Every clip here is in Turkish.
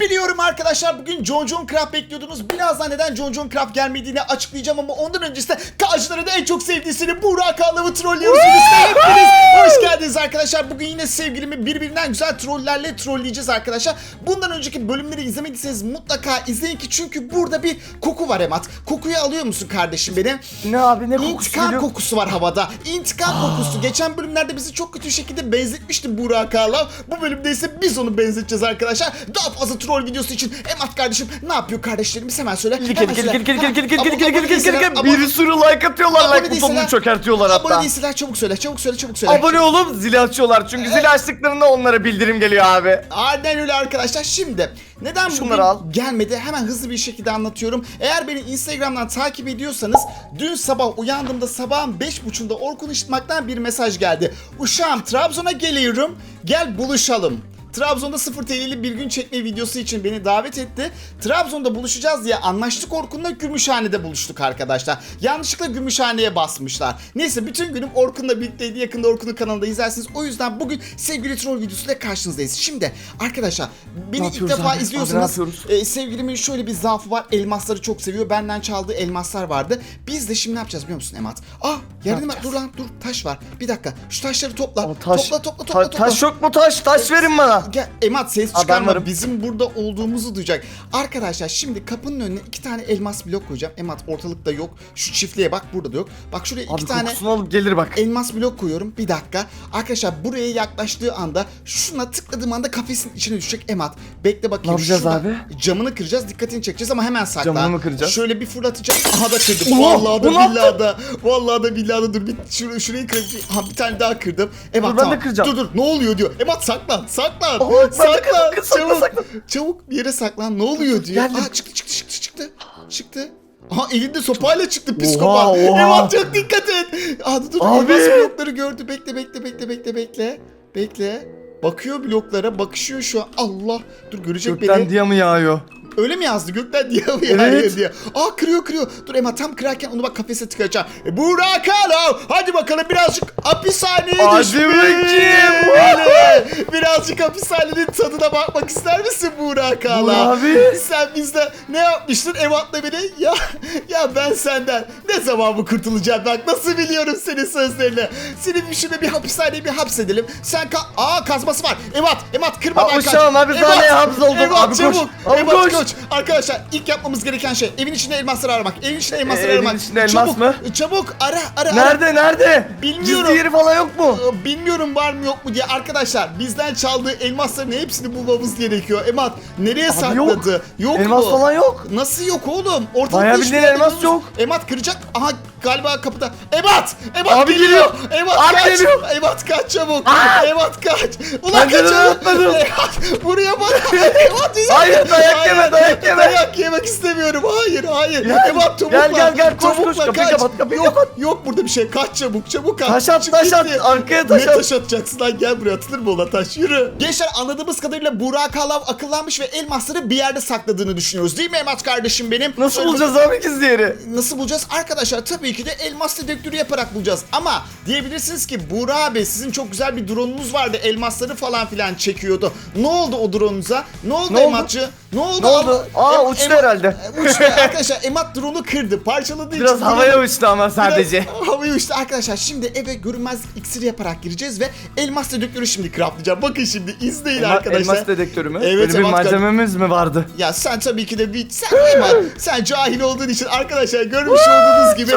Biliyorum arkadaşlar bugün John John Craft bekliyordunuz. Birazdan neden John John Craft gelmediğini açıklayacağım ama ondan öncesinde karşılarında en çok sevdiğisini Burak Ağlav'ı trollüyoruz. Hepiniz hoş geldiniz arkadaşlar. Bugün yine sevgilimi birbirinden güzel trollerle trolleyeceğiz arkadaşlar. Bundan önceki bölümleri izlemediyseniz mutlaka izleyin ki çünkü burada bir koku var Emat. Kokuyu alıyor musun kardeşim benim? Ne abi ne kokusu İntikam geliyor? kokusu var havada. İntikam kokusu. Geçen bölümlerde bizi çok kötü şekilde benzetmişti Burak Ağlav. Bu bölümde ise biz onu benzeteceğiz arkadaşlar. Daha fazla troll videosu için Emat kardeşim ne yapıyor kardeşlerimiz hemen söyle. Gel Hemen gel söyle. gel gel gel gel gel Abone- gel gel abone gel gel değilseler- gel abone- Bir sürü like atıyorlar Abone like butonunu çökertiyorlar Abone hatta. değilseler çabuk söyle çabuk söyle çabuk söyle. Abone olup zili açıyorlar çünkü zili açtıklarında onlara bildirim geliyor abi. Aynen öyle arkadaşlar. Şimdi neden bugün gelmedi? Hemen hızlı bir şekilde anlatıyorum. Eğer beni Instagram'dan takip ediyorsanız dün sabah uyandığımda sabahın 5.30'da Orkun Işıtmak'tan bir mesaj geldi. Uşağım Trabzon'a geliyorum. Gel buluşalım. Trabzon'da 0 TL'li bir gün çekme videosu için beni davet etti. Trabzon'da buluşacağız diye anlaştık Orkun'la Gümüşhane'de buluştuk arkadaşlar. Yanlışlıkla Gümüşhane'ye basmışlar. Neyse bütün günüm Orkun'la birlikteydi. Yakında Orkun'un kanalında izlersiniz. O yüzden bugün sevgili troll videosuyla karşınızdayız. Şimdi arkadaşlar beni ilk defa abi? Abi izliyorsanız yapıyoruz? e, sevgilimin şöyle bir zaafı var. Elmasları çok seviyor. Benden çaldığı elmaslar vardı. Biz de şimdi ne yapacağız biliyor musun Emat? Ah et. yapacağız? Dur lan dur taş var. Bir dakika. Şu taşları topla. Ama taş, topla topla ta- topla. topla. taş yok mu taş? Taş verin bana. Gel Emat ses çıkarma varım. bizim burada olduğumuzu duyacak. Arkadaşlar şimdi kapının önüne iki tane elmas blok koyacağım. Emat ortalıkta yok. Şu çiftliğe bak burada da yok. Bak şuraya Abi iki tane kokusunu alıp gelir bak. elmas blok koyuyorum. Bir dakika. Arkadaşlar buraya yaklaştığı anda şuna tıkladığım anda kafesin içine düşecek Emat. Bekle bakayım. Ne yapacağız Şurada abi? Camını kıracağız. Dikkatini çekeceğiz ama hemen sakla. Camını mı kıracağız? Şöyle bir fırlatacağım. Aha da kırdım. Ulan, Vallahi da bu ne yaptın? billahi da. Vallahi da billahi da dur. Bir şur şurayı kırayım. Aha bir tane daha kırdım. Emat Dur, ben de tamam. kıracağım. Dur dur ne oluyor diyor. Emat saklan saklan. Saklan. kırdım, sakla, Çabuk. Çabuk bir yere saklan. Ne oluyor diyor. Geldim. Aa çıktı çıktı çıktı çıktı. Çıktı. Aha elinde sopayla çıktı psikopat. oha. Emat çok dikkat et. Aa dur dur. Abi. Elmas blokları gördü. Bekle bekle bekle bekle bekle. Bekle. Bakıyor bloklara bakışıyor şu an. Allah. Dur görecek Gökten beni. diye mi yağıyor? Öyle mi yazdı? Gökten diye mi Evet. diye. Aa kırıyor kırıyor. Dur Emma tam kırarken onu bak kafese tıkayacağım. E, Burak Alo. Hadi bakalım birazcık hapishaneye Hadi. Öyle. Birazcık hapishanenin tadına bakmak ister misin Burak? Burak abi. Sen bizde ne yapmıştın Evat'la beni? Ya ya ben senden ne zaman bu kurtulacağım bak nasıl biliyorum senin sözlerini. Seni bir şurada bir hapishaneye bir hapsedelim. Sen ka Aa kazması var. Evat, Evat kırmadan kaç. uşağım sahneye hapsoldum. Evat Abi koş, çabuk. abi Evat koş. koş. Arkadaşlar ilk yapmamız gereken şey evin içinde elmasları aramak. Evin içinde elmasları Ee, evin aramak. içinde elmas çabuk, mı? Çabuk ara ara ara. Nerede nerede? Bilmiyorum. Gizli yeri falan yok mu? Ee, Bilmiyorum var mı yok mu diye arkadaşlar bizden çaldığı elmasların hepsini bulmamız gerekiyor. Emat nereye Abi sakladı? Yok, Elmas mu? falan yok. Nasıl yok oğlum? Ortalıkta Bayağı hiçbir bildiğin yerde elmas yok. Emat kıracak. Aha galiba kapıda. Emat! Emat Abi geliyor. geliyor. Emat Abi kaç. geliyor. Emat kaç çabuk. Aa! Emat kaç. Ulan kaçalım. unutmadım. Emat buraya bana. Emat iyi. Hayır, dayak yeme, dayak yeme. Dayak yemek istemiyorum. Hayır hayır. Gel, Emat çabuk gel, gel, gel. Koş, koş. Kapıyı kaç. kapat, kapıyı yok, kapat. Yok burada bir şey. Kaç çabuk çabuk kaç. Taş at, Çık taş at. gitti. Arkaya taş ne at. taş atacaksın lan gel buraya atılır mı ona taş yürü. Gençler anladığımız kadarıyla Burak Alav akıllanmış ve elmasları bir yerde sakladığını düşünüyoruz değil mi Emat kardeşim benim? Nasıl Söyle bulacağız abi yeri? Nasıl bulacağız? Arkadaşlar tabii ki de elmas dedektörü yaparak bulacağız. Ama diyebilirsiniz ki Buğra abi sizin çok güzel bir drone'unuz vardı. Elmasları falan filan çekiyordu. Ne oldu o drone'unuza? Ne oldu Ne oldu? Ne oldu? Ne oldu? Aa Em- uçtu Em- herhalde. Uçtu arkadaşlar. Emat drone'u kırdı. Parçaladığı Biraz için havaya drone'u- uçtu ama sadece. Biraz havaya uçtu arkadaşlar. Şimdi eve görünmez iksir yaparak gireceğiz ve elmas dedektörü şimdi craftlayacağım. Bakın şimdi izleyin Elma- arkadaşlar. Elmas dedektörü mü? Evet, Böyle bir Emat- malzememiz mi vardı? Ya sen tabii ki de bir sen Eman sen cahil olduğun için arkadaşlar görmüş olduğunuz gibi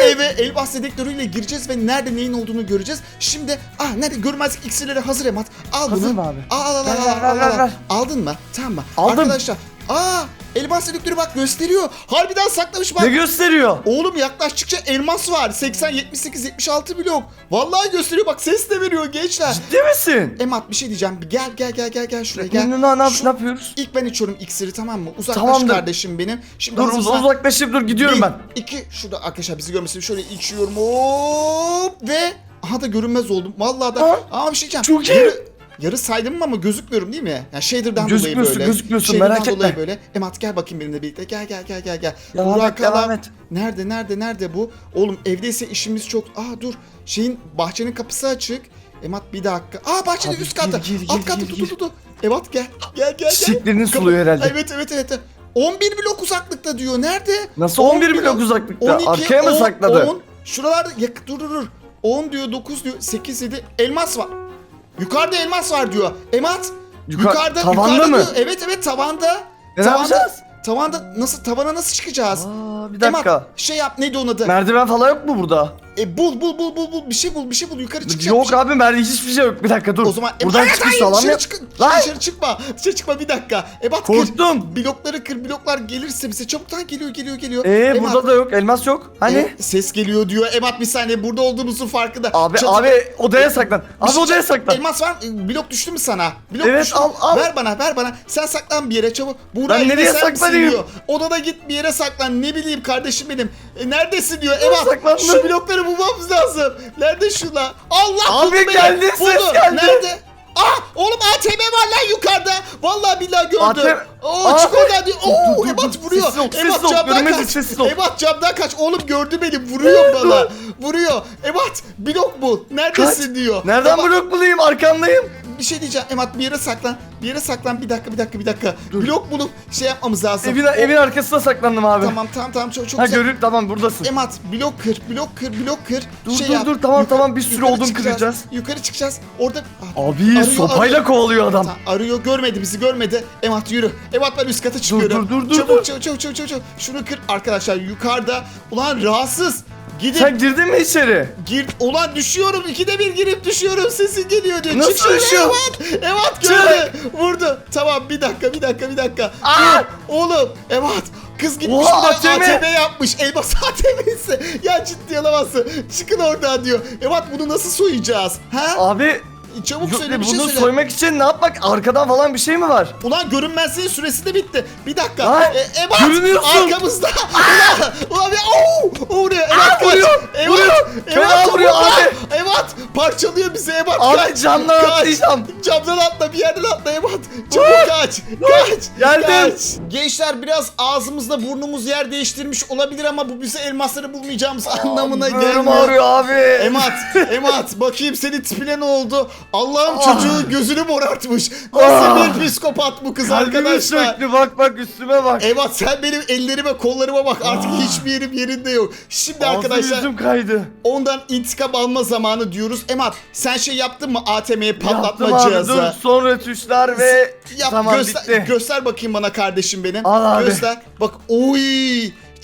eve elmas dedektörüyle gireceğiz ve nerede neyin olduğunu göreceğiz. Şimdi ah nerede görmezlik iksirleri hazır Emat. Al Hazır bunu. mı abi? Al al al al, al. Aldın mı? Tamam mı? Aldım. Arkadaşlar aa elmas dedektörü bak gösteriyor. Harbiden saklamış bak. Ne gösteriyor? Oğlum yaklaştıkça elmas var. 80, 78, 76 blok. Vallahi gösteriyor bak ses de veriyor gençler. Ciddi misin? Emat bir şey diyeceğim. Bir Gel gel gel gel gel şuraya gel. ne, ne, ne, Şu- ne yapıyoruz? İlk ben içiyorum iksiri tamam mı? Uzaklaş Tamamdır. kardeşim benim. Şimdi Dur uz- hazırsan- uzaklaşıp dur gidiyorum Bir, ben. iki, şurada arkadaşlar bizi görmesin. Şöyle içiyorum hop ve aha da görünmez oldum. Vallahi da Ha? ama bir şey diyeceğim. Çok iyi. Yarı, yarı saydım ama gözükmüyorum değil mi? Yani shader'dan dolayı Gözükmüyorsun, böyle. gözükmüyorsun, Shader'dan merak etme. dolayı böyle. Emat gel bakayım benimle birlikte. Gel gel gel gel gel. Devam Burak et, devam Alam- et. Nerede nerede nerede bu? Oğlum evdeyse işimiz çok. Aa dur. Şeyin bahçenin kapısı açık. Emat bir dakika. Aa bahçede Abi üst katta. gir, gir, Alt gir, katta gir, dur gir. dur. Evat gel. Gel gel gel. Çiçeklerini suluyor herhalde. Evet evet evet. 11 blok uzaklıkta diyor. Nerede? Nasıl 11 blok uzaklıkta? Arkaya mı 10, sakladı? 10. Şuralarda yak dur dur dur. 10 diyor 9 diyor 8 7 elmas var. Yukarıda elmas var diyor. Emat. Yuka- yukarıda tavanda yukarıda mı? diyor. Evet evet tavanda. E, ne tavanda, yapacağız? Tavanda nasıl tavana nasıl çıkacağız? Aa, bir dakika. Emat şey yap neydi onun adı? Merdiven falan yok mu burada? E, bul bul bul bul bul bir şey bul bir şey bul yukarı çıkacak. bir Yok şey- abi merdiven hiçbir şey yok. Bir dakika dur. O zaman e, Buradan çıkış sağlam ya. çık, Lan! dışarı çıkma. Dışarı çıkma bir dakika. Ebat kır. Korktum. Blokları kır bloklar gelirse bize çabuktan geliyor geliyor geliyor. Ee Emat, burada da yok. Elmas yok. Hani? e, ses geliyor diyor. Ebat bir saniye burada olduğumuzun farkında. Abi Çatı- abi odaya saklan. Abi şey- odaya saklan. Elmas var mı? E, Blok düştü mü sana? Blok Evet, düştü. al, al. Ver bana ver bana. Sen saklan bir yere çabuk. Buğra Ben nereye saklanayım? Odada git bir yere saklan. Ne bileyim kardeşim benim. E, neredesin diyor. Ebat şu blokları bulmamız lazım. Nerede şunlar? Allah Abi buldu beni. geldi, ses Buldu. geldi. Nerede? Ah oğlum ATM var lan yukarıda. Vallahi billahi gördüm. ATM Oo Aa, çık oradan diyor. Oo dur, Ebat dur. vuruyor. Sessiz ol, Ebat sessiz ol. camdan kaç. sessiz ol. Ebat camdan kaç. Oğlum gördü beni. Vuruyor bana. Vuruyor. Ebat blok bul. Neredesin diyor. Nereden Ebat- blok bulayım? Arkandayım. Bir şey diyeceğim. Emat bir yere saklan. Bir yere saklan. Bir dakika bir dakika bir dakika. Blok bulup şey yapmamız lazım. Evin, evin arkasına saklandım abi. Tamam tamam tamam çok çok Ha güzel. görüp tamam buradasın. Emat blok kır blok kır blok kır. Dur, şey dur, yap. dur, tamam, Yukarı- tamam, bir sürü odun kıracağız. Yukarı çıkacağız. Orada Ah, Abi Arıyor, sopayla arıyor. kovalıyor adam. Tamam, arıyor görmedi bizi görmedi. Emat yürü. Emat ben üst kata çıkıyorum. dur, dur, dur, Çabuk dur. çabuk çabuk çabuk çabuk. Şunu kır arkadaşlar yukarıda. Ulan rahatsız. Gidin. Sen girdin mi içeri? Gir, ulan düşüyorum ikide bir girip düşüyorum sesin geliyor diyor. Nasıl Çık düşüyor? Evat, Evat gördü. Vurdu. Tamam bir dakika bir dakika bir dakika. Aa! Dur, Oğlum Evat kız gitmiş Oha, de ATM. ATM yapmış. Elmas ATM'si. Ya ciddi olamazsın. Çıkın oradan diyor. Evat bunu nasıl soyacağız? Ha? Abi Çabuk yok, söyle bir şey bunu söyle. soymak için ne yapmak? Arkadan falan bir şey mi var? Ulan görünmezliğin süresi de bitti. Bir dakika. Lan, E, Ebat görünüyorsun. arkamızda. ulan, ulan bir ooo vuruyor, Ebat, vuruyor. Ebat, Fena vuruyor burada. Parçalıyor bizi Ebat Abi, kaç. camdan kaç. atlayacağım. Camdan atla bir yerden atla Ebat. Çabuk kaç. Kaç. Geldim. Kaç. Gençler biraz ağzımızda burnumuz yer değiştirmiş olabilir ama bu bize elmasları bulmayacağımız anlamına Burnum gelmiyor. ağrıyor abi. Emat, Emat bakayım senin tipine ne oldu? Allah'ım Ah. çocuğu gözünü morartmış. Nasıl Ah. bir psikopat bu kız Kalbimi arkadaşlar. söktü bak bak üstüme bak. Emat sen benim ellerime kollarıma bak artık hiçbir yerim yerinde yok. Şimdi Ağzım arkadaşlar yüzüm kaydı. ondan intikam alma zamanı diyoruz. Emat sen şey yaptın mı ATM'ye patlatma Yaptım abi cihazı? dur sonra tuşlar ve Yap tamam göster, bitti. göster bakayım bana kardeşim benim. Al abi. Göster. Bak oy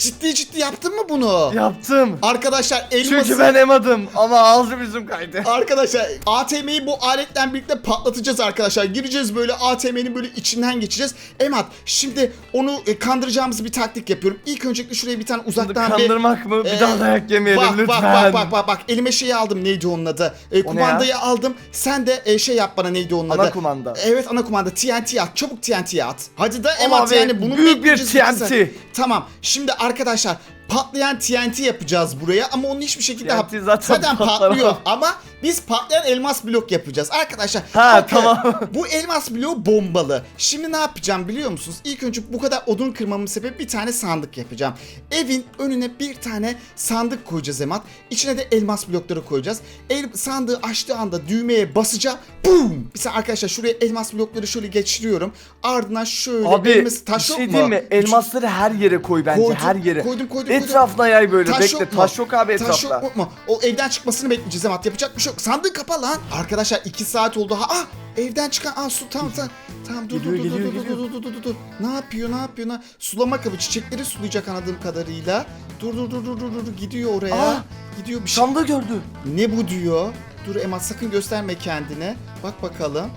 ciddi ciddi yaptın mı bunu? Yaptım. Arkadaşlar elması... Çünkü ben emadım ama ağzım yüzüm kaydı. Arkadaşlar ATM'yi bu aletle birlikte patlatacağız arkadaşlar. Gireceğiz böyle ATM'nin böyle içinden geçeceğiz. Emat şimdi onu e, kandıracağımız bir taktik yapıyorum. İlk öncelikle şuraya bir tane uzaktan bir... Kandırmak mı? Bir Ee, daha dayak yemeyelim Bak lütfen. bak bak bak bak bak elime şeyi aldım neydi onun adı? E, kumandayı aldım. Sen de e, şey yap bana neydi onun Ana adı? kumanda. Evet ana kumanda TNT at. Çabuk TNT at. Hadi da Emat yani bunun büyük bir. TNT. Tamam. Şimdi arkadaşlar arkadaşlar patlayan TNT yapacağız buraya ama onu hiçbir şekilde TNT zaten patlar patlıyor ama. biz patlayan elmas blok yapacağız. Arkadaşlar Ha, bakın, tamam. bu elmas bloğu bombalı. Şimdi ne yapacağım biliyor musunuz? İlk önce bu kadar odun kırmamın sebebi bir tane sandık yapacağım. Evin önüne bir tane sandık koyacağız Emat. İçine de elmas blokları koyacağız. El, sandığı açtığı anda düğmeye basacağım. Boom! Mesela arkadaşlar şuraya elmas blokları şöyle geçiriyorum. Ardından şöyle Abi elmas bir taş şey yok mu? mi? Elmasları her yere koy bence Koydum, her yere. koydum, koydum, Etrafına yay böyle Taş bekle. yok mu? Taş yok abi etrafta. Taş yok mu? O evden çıkmasını bekleyeceğiz Emat. Yapacak bir şey yok. Sandığı kapa lan. Arkadaşlar 2 saat oldu. Ha, ah, evden çıkan aa su tamam tamam. Tamam dur dur Geliyor, dur dur geliyor, dur, dur dur dur dur dur. Ne yapıyor ne yapıyor? Ne? Sulama kabı çiçekleri sulayacak anladığım kadarıyla. Dur dur dur dur dur dur gidiyor oraya. Aa, gidiyor bir şey. Sandığı gördü. Ne bu diyor? Dur Emat sakın gösterme kendine. Bak bakalım.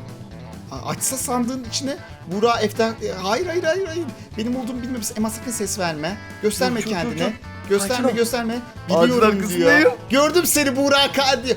Açsa sandığın içine Buğra Efter... E, Hayır hayır hayır hayır. Benim olduğumu bilmiyorsun. Emat sakın ses verme. Gösterme Dur, dur, dur, kendine. dur. Gösterme Sakin ol. gösterme. Ağacın Biliyorum arkasındayım. diyor. Gördüm seni Buğra diyor.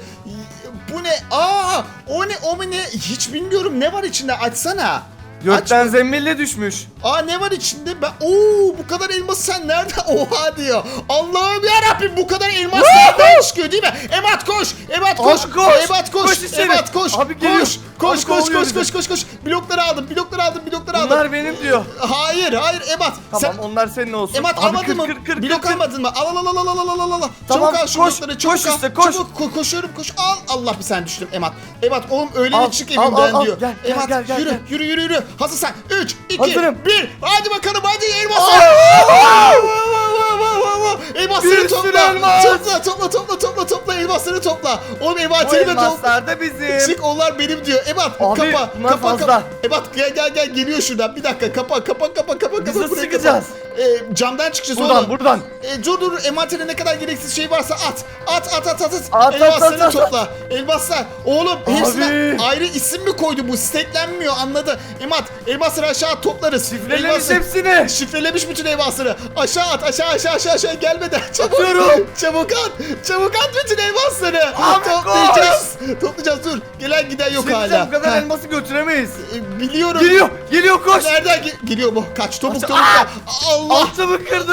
Bu ne? Aa, o ne? O mu ne? Hiç bilmiyorum. Ne var içinde? Açsana. Gökten zembille düşmüş. Aa ne var içinde? Ben oo bu kadar elmas sen nerede? Oha diyor. Allah'ım ya Rabbim bu kadar elmas nereden çıkıyor değil mi? Emat koş. Emat koş. Abi koş. Emat koş. Koş içeri. Emat koş. Abi geliyor. Koş. Koş Abi koş koş koş, koş koş koş koş. Blokları aldım. Blokları aldım. Blokları aldım. Bunlar benim diyor. Hayır hayır Emat. Tamam sen... onlar senin olsun. Emat Abi, almadın kır, mı? Kır, kır, Blok kır, almadın mı? Al al al al al al al al. Tamam, çabuk al şu koş, blokları çabuk koş al. Işte, koş. Çabuk ko koşuyorum koş. Al Allah bir sen düştüm Emat. Emat oğlum öyle al, çık evimden al, al, diyor. Gel, Emat gel, gel, yürü, gel. yürü yürü yürü. Hazırsan 3 2 1 Hadi bakalım hadi elmas. Elmas. Topla topla topla topla topla elmasları topla. Oğlum Bu envanterime topla. elmaslar da bizim. Çık onlar benim diyor. Ebat Abi, kapa bunlar kapa fazla. kapa. Ebat gel gel gel geliyor şuradan. Bir dakika kapa kapa kapa kapa Biz nasıl buraya çıkacağız? kapa. Ee, camdan çıkacağız Buradan oğlum. buradan. E, dur dur envantere ne kadar gereksiz şey varsa at. At at at at. at. At, Elmasları at, at. topla. Elmaslar. Oğlum Abi. hepsine ayrı isim mi koydu bu? Steklenmiyor anladı. Emat elmasları aşağı at, toplarız. Şifrelemiş Elması- hepsini. Şifrelemiş bütün elmasları. Aşağı at aşağı aşağı aşağı aşağı gelmeden. Çabuk. Atıyorum. Çabuk at. Çabuk at bütün elmasları. Abi Toplayacağız. Toplayacağız dur. Gelen giden yok Şimdi hala. bu kadar Ha, elması götüremeyiz. e, Biliyorum. Geliyor. Geliyor koş. Nereden ge- geliyor bu? Kaç topuk Aşağı- topuk. Aa! Allah. Altımı kırdı.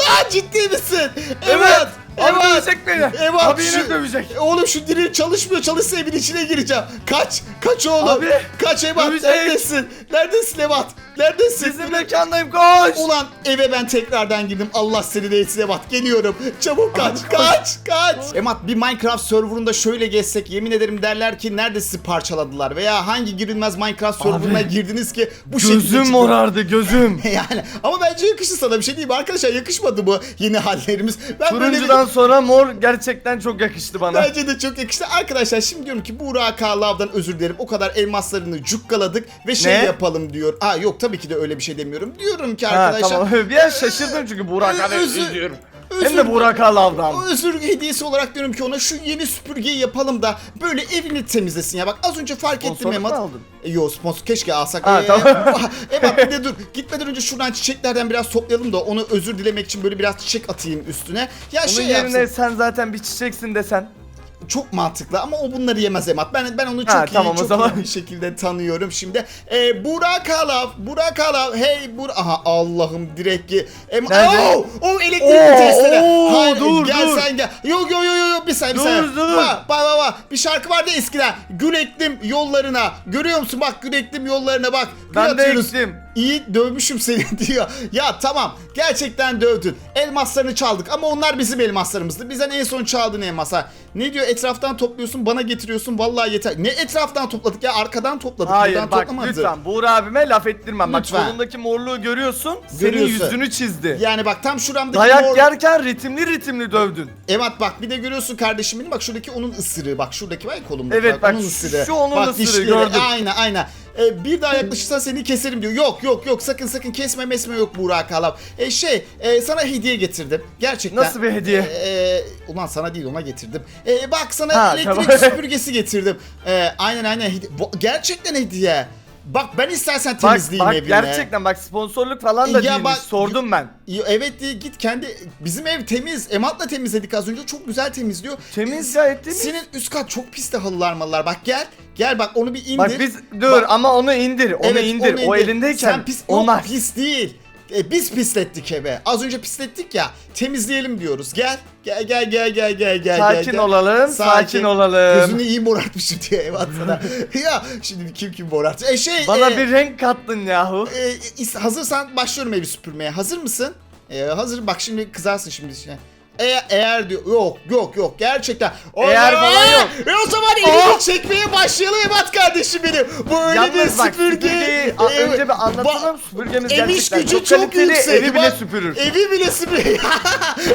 Lan ciddi misin? Evet. Abi Evet. dövecek beni. Evet. Abi yine şu- dövecek. Oğlum şu diril çalışmıyor. Çalışsa evin içine gireceğim. Kaç. Kaç oğlum. Abi, Kaç Ebat. dövecek. Neredesin? Neredesin Ebat? Neredesin? Sizin mekandayım koş. Ulan eve ben tekrardan girdim. Allah seni de etsin. Geliyorum. Çabuk kaç. Kaç. Kaç. Emat bir Minecraft serverında şöyle gezsek yemin ederim derler ki nerede sizi parçaladılar veya hangi girilmez Minecraft serverına girdiniz ki bu şekilde Gözüm çıktı? morardı gözüm. yani ama bence yakıştı sana bir şey mi arkadaşlar yakışmadı bu yeni hallerimiz. Ben böyle bir- Turuncudan sonra mor gerçekten çok yakıştı bana. Bence de çok yakıştı. Arkadaşlar şimdi diyorum ki Burak Lav'dan özür dilerim. O kadar elmaslarını cukkaladık ve şey Ne? yapalım diyor. Aa yok tabii ki de öyle bir şey demiyorum. Diyorum ki Ha, arkadaşlar. tamam. Bir an şaşırdım çünkü Burak abi Özür- özür- Hem de Burak Alav'dan. Özür hediyesi olarak diyorum ki ona şu yeni süpürgeyi yapalım da böyle evini temizlesin ya. Bak az önce fark ettim Sponsorluk mu aldın? E, Yo sponsor keşke alsak. Ha, Ee, tamam. Emat bir de dur. Gitmeden önce şuradan çiçeklerden biraz toplayalım da onu özür dilemek için böyle biraz çiçek atayım üstüne. Ya Onun şey yerine yapsın. sen zaten bir çiçeksin desen. Çok mantıklı ama o bunları yemez Emat. Ben ben onu çok Ha, iyi, tamam o çok zaman. iyi bir şekilde tanıyorum şimdi. Ee, Burak Alav, Burak Alav, hey Burak... Aha Allah'ım direkt ki... Em? Oo, o elektrikli Oo, testere. Hayır, dur, gel dur. sen gel. Yok yok yok yok bir saniye bir Dur, saniye. dur. Bak bak bak bak. Bir şarkı vardı eskiden. Gül ektim yollarına. Görüyor musun bak gül ektim yollarına bak. Gül Ben de ektim. İyi dövmüşüm seni diyor. Ya tamam gerçekten dövdün. Elmaslarını çaldık ama onlar bizim elmaslarımızdı. Bizden en son çaldığın elmaslar. Ne diyor etraftan topluyorsun bana getiriyorsun vallahi yeter. Ne etraftan topladık ya arkadan topladık. Hayır buradan bak toplamadık. lütfen Buğra abime laf ettirmem. Bak Lütfen. kolundaki morluğu görüyorsun. Görüyorsun. Senin yüzünü çizdi. Yani bak tam şuramdaki Dayak mor- yerken ritimli ritimli dövdün. Evet bak bir de görüyorsun kardeşimin bak şuradaki onun ısırığı bak şuradaki var ya kolumdaki Evet, bak, onun şu onun ısırığı, gördüm. Aynen aynen. Ee, bir daha yaklaşırsan seni keserim diyor. Yok yok yok sakın sakın kesme mesme yok Burak Alav. Ee, şey e, sana hediye getirdim. Gerçekten. Nasıl bir hediye? Ee, ulan sana değil ona getirdim. Ee, bak sana Ha, elektrik tamam. süpürgesi getirdim. Ee, aynen aynen gerçekten hediye. Bak ben istersen Bak temizleyeyim bak evini. gerçekten bak sponsorluk falan da Ya değilmiş. bak- Sordum ben. Ya Evet diye git kendi bizim ev temiz. Emat'la temizledik az önce. Çok güzel temizliyor. Temiz Ee, gayet temiz. Senin üst kat çok pis de halılar malılar. Bak gel. Gel bak onu bir indir. Bak biz dur Bak- ama onu indir. Onu Evet, indir. onu O elindeyken Sen pis, onlar. Yok, pis değil. E, biz pislettik eve. Az önce pislettik ya. Temizleyelim diyoruz. Gel. Gel gel gel gel gel gel. Sakin gel, olalım, sakin olalım. Gözünü iyi morartmışım diye ev sana. ya şimdi kim kim morartı. E şey. Bana e, bir renk kattın yahu. e, hazırsan başlıyorum evi süpürmeye. Hazır mısın? E, hazır. Bak şimdi kızarsın şimdi. Şey. Eğer, eğer diyor yok yok yok gerçekten Eğer Aa! falan yok. E o zaman elini çekmeye başlayalım Ebat kardeşim benim Bu öyle bir Yalnız bak süpürge süpürgeyi a- E, önce bir ba- anlatalım. Süpürgemiz Emiş gerçekten gücü çok kaliteli. yüksek. Evi bile süpürür. Evi bile süpürür.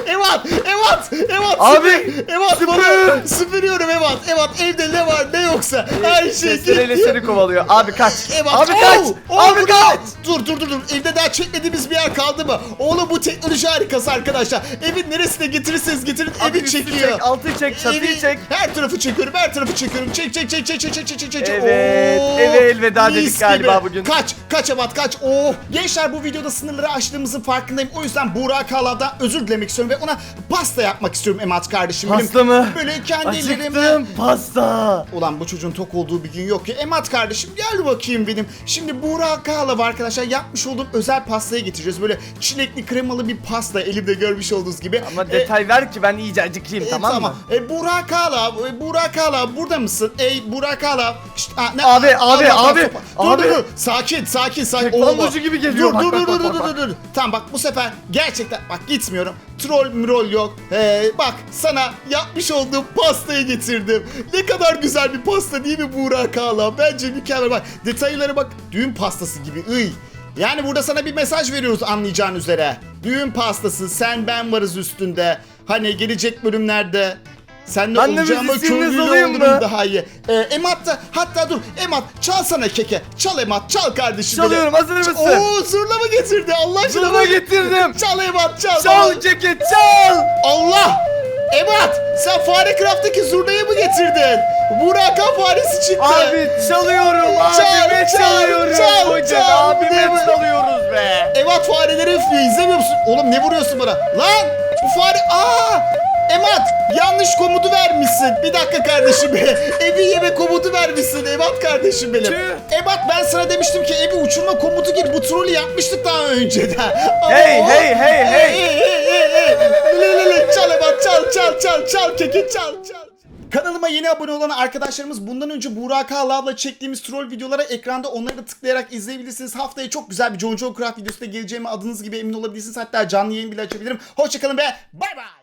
Evat, Evat, Evat. Abi, süpür. Evat süpür. bana süpürüyorum Evat. Evat evde ne var ne yoksa her şey Testereyle gitti. seni kovalıyor. Abi kaç. Evat, Abi oo, kaç. oo, Abi burada- kaç. Dur dur dur dur. Evde daha çekmediğimiz bir yer kaldı mı? Oğlum bu teknoloji harikası arkadaşlar. Evin neresine getirirseniz getirin evi çekiyor. Çek, altı çek, çatıyı çek. Her tarafı çekiyorum, her tarafı çekiyorum. Çek çek çek çek çek çek çek çek. çek. Evet, Oo, eve elveda dedik mis galiba bugün. Kaç, kaç Ebat kaç. Oo. Gençler bu videoda sınırları aştığımızın farkındayım. O yüzden Burak Kalav'dan özür dilemek istiyorum ve ona pasta yapmak istiyorum Emat kardeşim. Benim Pasta mı? Böyle kendi ellerimle. Acıktım pasta. Ulan bu çocuğun tok olduğu bir gün yok ya. Emat kardeşim gel bakayım benim. Şimdi Burak Kağlav arkadaşlar yapmış olduğum özel pastayı getireceğiz. Böyle çilekli kremalı bir pasta elimde görmüş olduğunuz gibi. Ama Ee, detay ver ki ben iyice acıkayım e, tamam mı? E, Burak Kağlav, e, Burak Kağlav burada mısın? Ey Burak Kağlav. Şşt, aa, ne- Abi, aa, abi, Allah, abi, Allah, Dur abi. dur dur. Sakin sakin sakin. Tekvandocu gibi geliyor. Dur Bak, dur bak, dur bak, dur bak, dur dur. Tamam bak bu sefer gerçekten bak gitmiyorum. Troll mürol yok. Ee, bak sana yapmış olduğum pastayı getirdim. Ne kadar güzel bir pasta değil mi Buğra Kağla? Bence mükemmel. Bak detaylara bak. Düğün pastası gibi. Iy. Yani burada sana bir mesaj veriyoruz anlayacağın üzere. Düğün pastası sen ben varız üstünde. Hani gelecek bölümlerde sen de Ben de olacağıma müzisyeniniz köylüyle olayım olurum mı? daha iyi. Ee, Emat da hatta dur Emat çalsana keke. Çal Emat çal kardeşim. Çalıyorum, hazır mısın? Oo zurna mı getirdi Allah aşkına. Zurna getirdim. Çal Emat çal. Çal ceket çal. Allah! Emat sen Farecraft'taki zurnayı mı getirdin? Buraka faresi çıktı. Abi çalıyorum Çal, abime çal, çalıyorum. çal, Koca çal. abime çalıyoruz be. Emat fareleri izlemiyor musun? Oğlum ne vuruyorsun bana? Lan bu fare... Aa! Emat yanlış komutu vermişsin. Bir dakika kardeşim. evi yeme komutu vermişsin Emat kardeşim benim. Tüh. Emat ben sana demiştim ki evi uçurma komutu gir. Bu trolü yapmıştık daha önceden. Hey, hey, hey, hey. hey. Çal Emat çal çal çal çal keki çal çal. Kanalıma yeni abone olan arkadaşlarımız bundan önce Burak Ağlar'la çektiğimiz troll videolara ekranda onları da tıklayarak izleyebilirsiniz. Haftaya çok güzel bir John Joe Craft videosu da geleceğime adınız gibi emin olabilirsiniz. Hatta canlı yayın bile açabilirim. Hoşçakalın ve bay bay.